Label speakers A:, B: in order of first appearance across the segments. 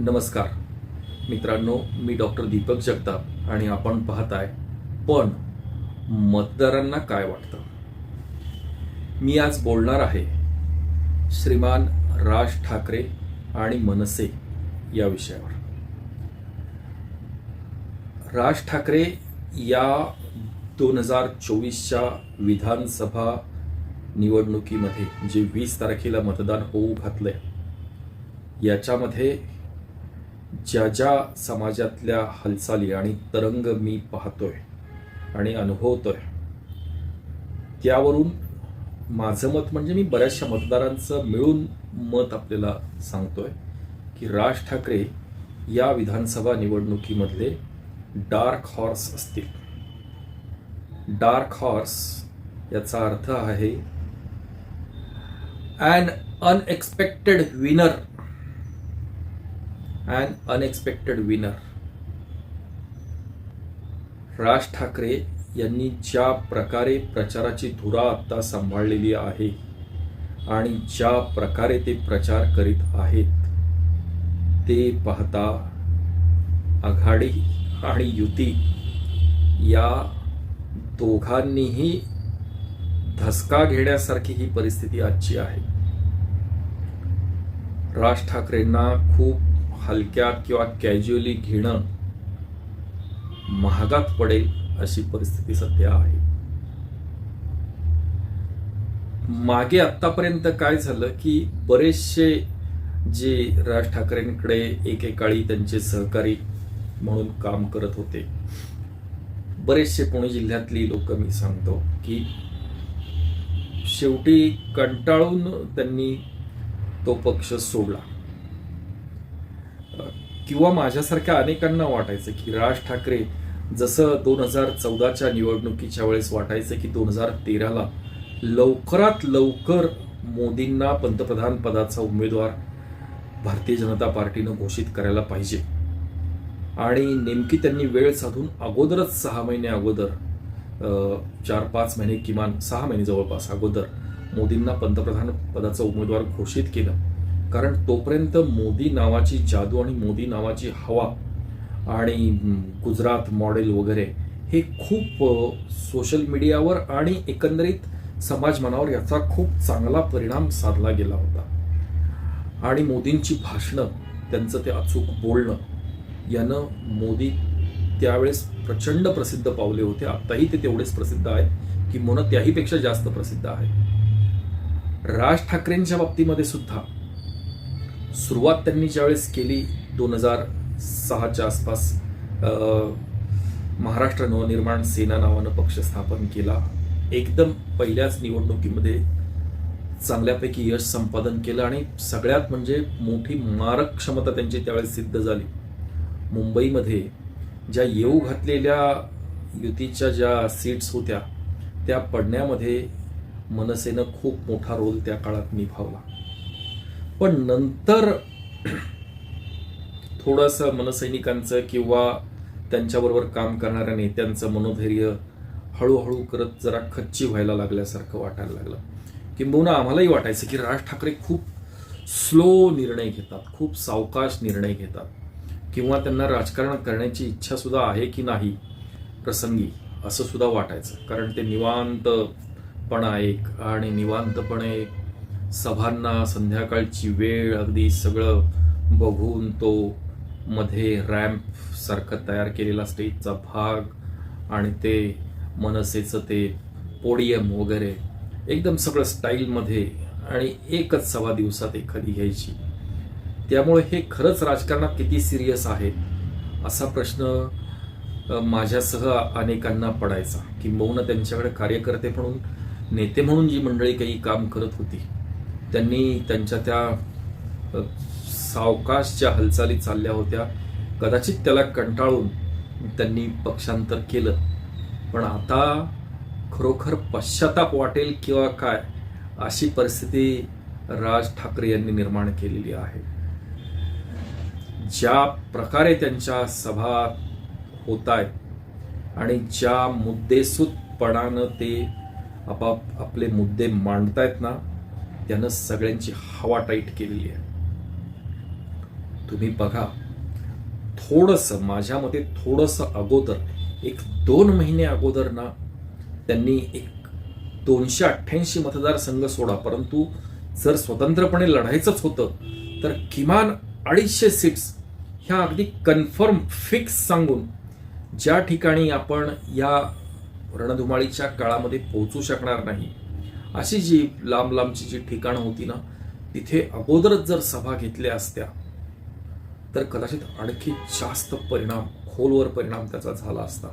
A: नमस्कार. मित्रांनो मी डॉक्टर दीपक जगताप आणि आपण पाहताय पण मतदारांना काय वाटतं? मी आज बोलणार आहे श्रीमान राज ठाकरे आणि मनसे या विषयावर. राज ठाकरे या दोन हजार चोवीसच्या विधानसभा निवडणुकीमध्ये जे वीस तारखेला मतदान होऊ घातलंय याच्यामध्ये ज्या ज्या समाजातल्या हालचाली आणि तरंग मी पाहतोय आणि अनुभवतोय त्यावरून माझं मत म्हणजे मी बऱ्याचशा मतदारांचं मिळून मत आपल्याला सांगतोय की राज ठाकरे या विधानसभा निवडणुकीमधले डार्क हॉर्स असतील. डार्क हॉर्स याचा अर्थ आहे un unexpected winner and unexpected winner. Raj Thackeray यांनी ज्या प्रकारे प्रचाराची धुरा आता सांभाळलेली आहे आणि ज्या प्रकारे ते प्रचार करीत आहेत ते पाहता आघाडी आणि युती या दोघांनीही धसका घेण्यासारखी ही परिस्थिती आजची आहे. राज ठाकरेंना खूप हलक्यात किंवा कॅज्युअली घेणं महागात पडेल अशी परिस्थिती सध्या आहे. मागे आतापर्यंत काय झालं की बरेचसे जे राज ठाकरेंकडे एकेकाळी त्यांचे सहकारी म्हणून काम करत होते बरेचसे पुणे जिल्ह्यातली लोक मी सांगतो की शेवटी कंटाळून त्यांनी तो पक्ष सोडला. किंवा माझ्यासारख्या अनेकांना वाटायचं की राज ठाकरे जसं दोन हजार चौदाच्या निवडणुकीच्या वेळेस वाटायचं की दोन हजार तेराला लवकरात लवकर मोदींना पंतप्रधान पदाचा उमेदवार भारतीय जनता पार्टीनं घोषित करायला पाहिजे. आणि नेमकी त्यांनी वेळ साधून अगोदरच सहा महिने अगोदर चार पाच महिने किमान सहा महिने जवळपास अगोदर मोदींना पंतप्रधान पदाचा उमेदवार घोषित केलं. कारण तोपर्यंत मोदी नावाची जादू आणि मोदी नावाची हवा आणि गुजरात मॉडेल वगैरे हे खूप सोशल मीडियावर आणि एकंदरीत समाज मनावर याचा खूप चांगला परिणाम साधला गेला होता. आणि मोदींची भाषणं त्यांचं ते अचूक बोलणं यानं मोदी त्यावेळेस प्रचंड प्रसिद्ध पावले होते. आत्ताही ते तेवढेच प्रसिद्ध आहेत की किंवा त्याहीपेक्षा जास्त प्रसिद्ध आहेत राज ठाकरेंच्या बाबतीमध्ये सुद्धा सुरुवात त्यांनी ज्यावेळेस केली दोन हजार सहाच्या आसपास महाराष्ट्र नवनिर्माण सेना नावानं पक्ष स्थापन केला. एकदम पहिल्याच निवडणुकीमध्ये चांगल्यापैकी यश संपादन केलं आणि सगळ्यात म्हणजे मोठी मारक क्षमता त्यांची त्यावेळेस सिद्ध झाली. मुंबईमध्ये ज्या येऊ घातलेल्या युतीच्या ज्या सीट्स होत्या त्या पडण्यामध्ये मनसेनं खूप मोठा रोल त्या काळात निभावला. पण नंतर थोडंसं मनसैनिकांचं किंवा त्यांच्याबरोबर काम करणाऱ्या नेत्यांचं मनोधैर्य हळूहळू करत जरा खच्ची व्हायला लागल्यासारखं वाटायला लागलं. किंबहुना आम्हालाही वाटायचं की राज ठाकरे खूप स्लो निर्णय घेतात खूप सावकाश निर्णय घेतात. किंवा त्यांना राजकारण करण्याची इच्छासुद्धा आहे की नाही प्रसंगी असं सुद्धा वाटायचं. कारण ते निवांतपणा एक आणि निवांतपणे सभांना संध्याकाळची वेळ अगदी सगळं बघून तो मध्ये रॅम्प सारखं तयार केलेला स्टेजचा भाग आणि ते मनसेचं ते पोडियम वगैरे एकदम सगळं स्टाईलमध्ये आणि एकच सभा दिवसात एखादी घ्यायची. त्यामुळे हे खरंच राजकारणात किती सिरियस आहेत असा प्रश्न माझ्यासह अनेकांना पडायचा. किंबहुना त्यांच्याकडे कार्यकर्ते म्हणून नेते म्हणून जी मंडळी काही काम करत होती त्यांनी त्यांच्या त्या सावकाश ज्या हालचाली चालल्या होत्या. कदाचित त्याला कंटाळून त्यांनी पक्षांतर केलं. पण आता खरोखर पश्चाताप वाटेल किंवा काय अशी परिस्थिती राज ठाकरे यांनी निर्माण केलेली आहे. ज्या प्रकारे त्यांच्या सभा होत आहेत आणि ज्या मुद्देसूदपणानं ते आपाप आपले मुद्दे मांडतायत ना त्यानं सगळ्यांची हवा टाईट केलेली आहे. तुम्ही बघा थोडंसं माझ्या मते थोडंसं अगोदर एक दोन महिने अगोदर ना त्यांनी एक दोनशे अठ्ठ्याऐंशी मतदारसंघ सोडा. परंतु जर स्वतंत्रपणे लढायचंच होतं तर किमान अडीचशे सीट्स ह्या अगदी कन्फर्म फिक्स सांगून ज्या ठिकाणी आपण या रणधुमाळीच्या काळामध्ये पोहोचू शकणार नाही अशी जी लांब लांबची जी ठिकाणं होती ना तिथे अगोदरच जर सभा घेतल्या असत्या तर कदाचित आणखी जास्त परिणाम खोलवर परिणाम त्याचा झाला असता.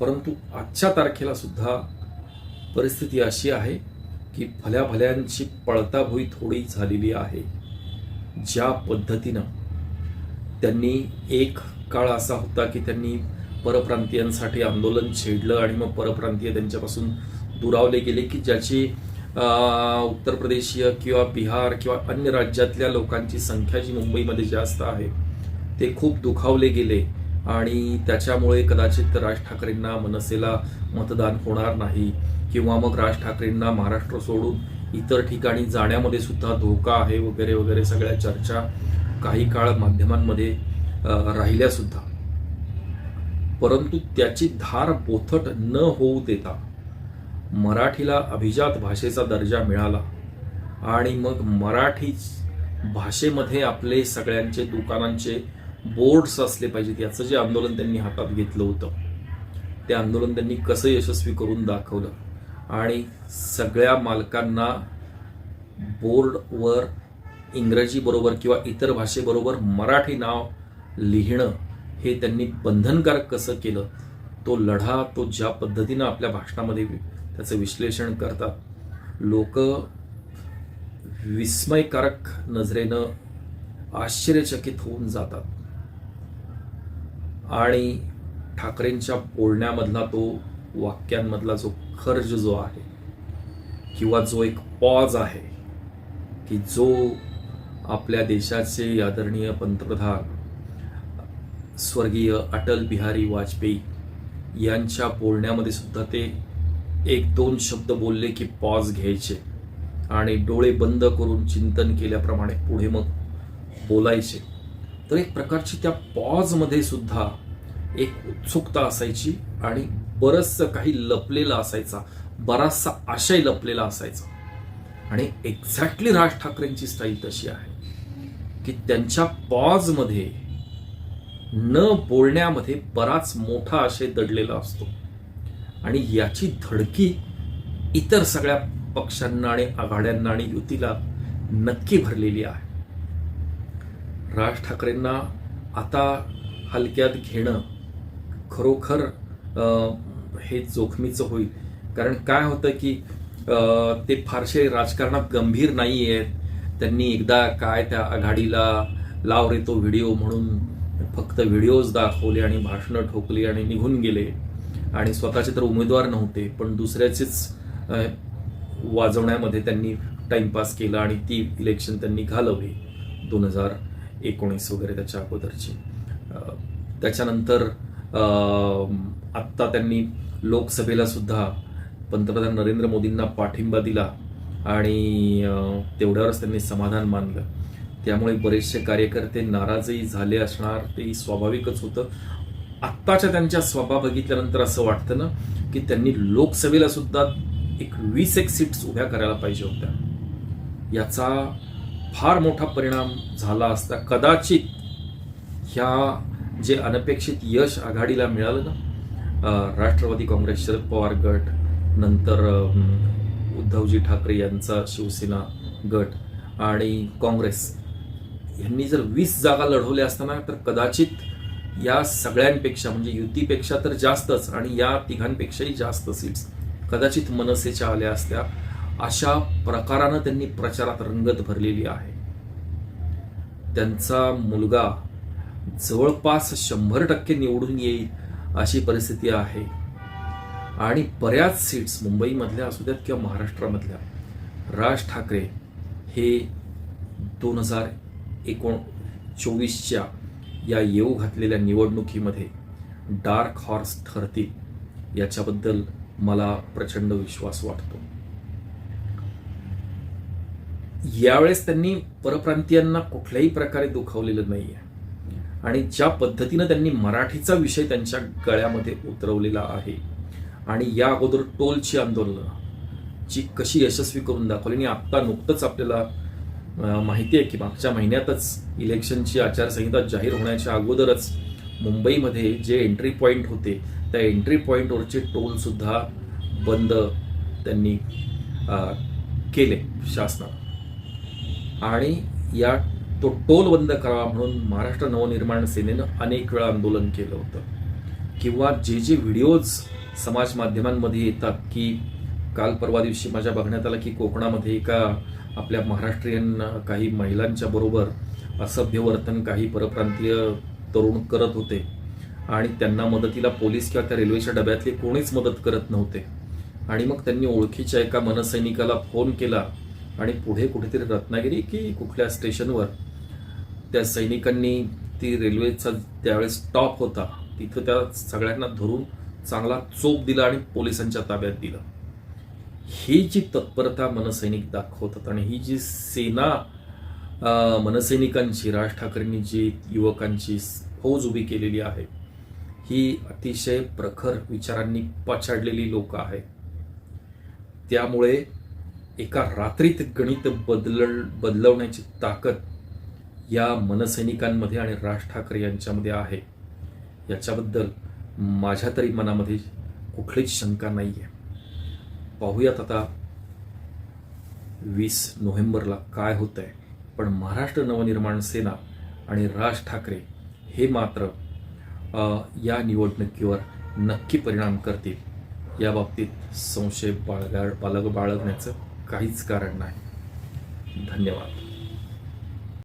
A: परंतु आजच्या तारखेला सुद्धा परिस्थिती अशी आहे की भल्या भल्यांची पळताभुई थोडी झालेली आहे. ज्या पद्धतीनं त्यांनी एक काळ असा होता की त्यांनी परप्रांतीयांसाठी आंदोलन छेडलं आणि मग परप्रांतीय त्यांच्यापासून दुरावले गेले की ज्याची उत्तर प्रदेशीय किंवा बिहार किंवा अन्य राज्यातल्या लोकांची संख्या जी मुंबईमध्ये जास्त आहे ते खूप दुखावले गेले. आणि त्याच्यामुळे कदाचित राज ठाकरेंना मनसेला मतदान होणार नाही किंवा मग राज ठाकरेंना महाराष्ट्र सोडून इतर ठिकाणी जाण्यामध्ये सुद्धा धोका आहे वगैरे वगैरे सगळ्या चर्चा काही काळ माध्यमांमध्ये राहिल्यासुद्धा परंतु त्याची धार बोथट न होऊ देता मराठीला अभिजात भाषेचा दर्जा मिळाला. आणि मग मराठी भाषेमध्ये आपले सगळ्यांचे दुकानांचे बोर्ड्स असले पाहिजेत याचं जे आंदोलन त्यांनी हातात घेतलं होतं ते आंदोलन त्यांनी कसं यशस्वी करून दाखवलं? आणि सगळ्या मालकांना बोर्डवर इंग्रजीबरोबर किंवा इतर भाषेबरोबर मराठी नाव लिहिणं हे त्यांनी बंधनकारक कसं केलं? तो लढा तो ज्या पद्धतीनं आपल्या भाषणामध्ये त्याचं विश्लेषण करतात. लोक विस्मयकारक नजरेनं आश्चर्यचकित होऊन जातात. आणि ठाकरेंच्या बोलण्यामधला तो वाक्यांमधला जो खर्ज जो आहे किंवा जो एक पॉज आहे की जो आपल्या देशाचे आदरणीय पंतप्रधान स्वर्गीय अटल बिहारी वाजपेयी यांच्या बोलण्यामध्ये सुद्धा ते एक दोन शब्द बोलले की पॉज घ्यायचे आणि डोळे बंद करून चिंतन केल्याप्रमाणे पुढे मग बोलायचे. तर एक प्रकारची त्या पॉजमध्ये सुद्धा एक उत्सुकता असायची आणि बरचसं काही लपलेलं असायचा. बराचसा आशय लपलेला असायचा. आणि एक्झॅक्टली राज ठाकरेंची स्टाईल तशी आहे की त्यांच्या पॉजमध्ये न बोलण्यामध्ये बराच मोठा आशय दडलेला असतो. आणि याची धडकी इतर सगळ्या पक्षांना आणि आघाड्यांना आणि युतीला नक्की भरलेली आहे. राज ठाकरेंना आता हलक्यात घेणं खरोखर हे जोखमीचं होईल. कारण काय होतं की ते फारसे राजकारणात गंभीर नाही आहेत त्यांनी एकदा काय त्या आघाडीला लाव रे तो व्हिडिओ म्हणून फक्त व्हिडिओज दाखवले आणि भाषणं ठोकली आणि निघून गेले. आणि स्वतःचे तर उमेदवार नव्हते पण दुसऱ्याचेच वाजवण्यामध्ये त्यांनी टाइमपास केला आणि ती इलेक्शन त्यांनी घालवली दोन हजार एकोणीस वगैरे त्याच्या अगोदरची. त्याच्यानंतर आत्ता त्यांनी लोकसभेला सुद्धा पंतप्रधान नरेंद्र मोदींना पाठिंबा दिला आणि तेवढ्यावरच त्यांनी समाधान मानलं. त्यामुळे बरेचसे कार्यकर्ते नाराजही झाले असणार ते स्वाभाविकच होतं. आत्ताच्या त्यांच्या स्वभाव बघितल्यानंतर असं वाटतं ना की त्यांनी लोकसभेला सुद्धा एक वीस एक सीट्स उभ्या करायला पाहिजे होत्या. याचा फार मोठा परिणाम झाला असता कदाचित ह्या जे अनपेक्षित यश आघाडीला मिळालं ना राष्ट्रवादी काँग्रेस शरद पवार गट नंतर उद्धवजी ठाकरे यांचा शिवसेना गट आणि काँग्रेस यांनी जर वीस जागा लढवल्या असताना तर कदाचित या सगळ्यांपेक्षा म्हणजे युतीपेक्षा तर जास्तच आणि या तिघांपेक्षाही जास्त सीट्स कदाचित मनसेच्या आल्या असत्या. अशा प्रकारानं त्यांनी प्रचारात रंगत भरलेली आहे. त्यांचा मुलगा जवळपास शंभर टक्के निवडून येईल अशी परिस्थिती आहे. आणि बऱ्याच सीट्स मुंबईमधल्या असू द्यात किंवा महाराष्ट्रामधल्या राज ठाकरे हे दोन हजार एकोण चोवीसच्या या येऊ घातलेल्या निवडणुकीमध्ये डार्क हॉर्स ठरतील याच्याबद्दल मला प्रचंड विश्वास वाटतो. यावेळेस त्यांनी परप्रांतीयांना कुठल्याही प्रकारे दुखावलेलं नाही आहे आणि ज्या पद्धतीनं त्यांनी मराठीचा विषय त्यांच्या गळ्यामध्ये उतरवलेला आहे आणि या अगोदर टोलची आंदोलनं जी कशी यशस्वी करून दाखवली आणि आत्ता नुकतंच आपल्याला माहिती आहे की मागच्या महिन्यातच इलेक्शनची आचारसंहिता जाहीर होण्याच्या अगोदरच मुंबईमध्ये जे एंट्री पॉईंट होते त्या एंट्री पॉईंटवरचे टोल सुद्धा बंद त्यांनी केले शासनानं. आणि या तो टोल बंद करावा म्हणून महाराष्ट्र नवनिर्माण सेनेनं अनेक वेळा आंदोलन केलं होतं. किंवा जे जे व्हिडिओज समाज माध्यमांमध्ये येतात की काल परवा दिवशी माझ्या बघण्यात आलं की कोकणामध्ये एका आपल्या महाराष्ट्रीयन काही महिलांच्या बरोबर असभ्य वर्तन काही परप्रांतीय तरुण करत होते. आणि त्यांना मदतीला पोलीस किंवा त्या रेल्वेच्या डब्यातले कोणीच मदत करत नव्हते. आणि मग त्यांनी ओळखीच्या एका मनसैनिकाला फोन केला आणि पुढे कुठेतरी रत्नागिरी की कुठल्या स्टेशनवर त्या सैनिकांनी ती रेल्वेचा त्यावेळेस स्टॉप होता. तिथं त्या सगळ्यांना धरून चांगला चोप दिला आणि पोलिसांच्या ताब्यात दिलं. ही जी तत्परता मनसैनिक दाखवतात आणि ही जी सेना मनसैनिकांची राज ठाकरेंनी जी युवकांची फौज उभी केलेली आहे ही अतिशय प्रखर विचारांनी पछाडलेली लोक आहेत. त्यामुळे एका रात्रीत गणित बदल बदलवण्याची ताकद या मनसैनिकांमध्ये आणि राज ठाकरे यांच्यामध्ये आहे. याच्याबद्दल माझ्या तरी मनामध्ये कुठलीच शंका नाही आहे पाहूयात आता वीस नोव्हेंबरला काय होत आहे पण महाराष्ट्र नवनिर्माण सेना आणि राज ठाकरे हे मात्र या निवडणुकीवर नक्की परिणाम करतील. या बाबतीत संशय बाळगा बालग बाळगण्याचं काहीच कारण नाही. धन्यवाद.